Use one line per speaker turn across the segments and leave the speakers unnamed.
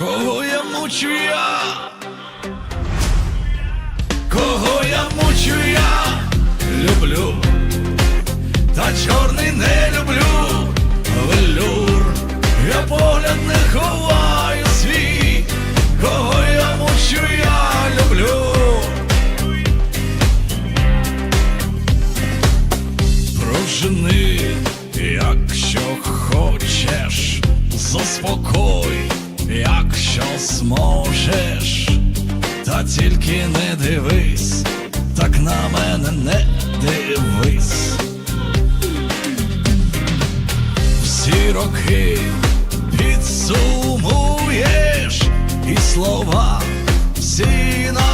Кого я мучу я? Кого я мучу я? Люблю, та чорний не люблю, велюр, я погляд не ховаю свій, кого я мучу я люблю. Прожени, якщо хочеш, заспокой, якщо зможеш, та тільки не дивись, так на мене не дивись. Всі роки підсумуєш і слова всі нагостриш,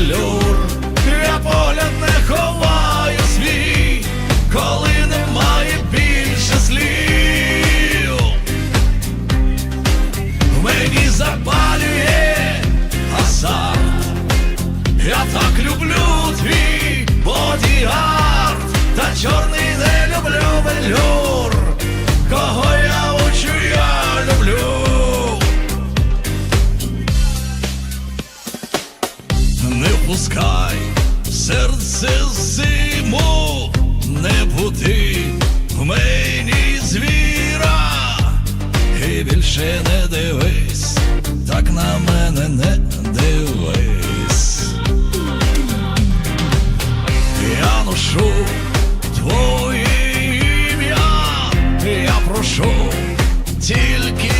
велюр, я погляд не ховаю свій, коли немає більше слів. Мені запалює азарт, я так люблю твій бодігард, та чорний не люблю велюр, кого Не серце зиму, не буди. В мені звіра, і більше не дивись, так на мене не дивись. Я ношу твоє ім'я, я прошу тільки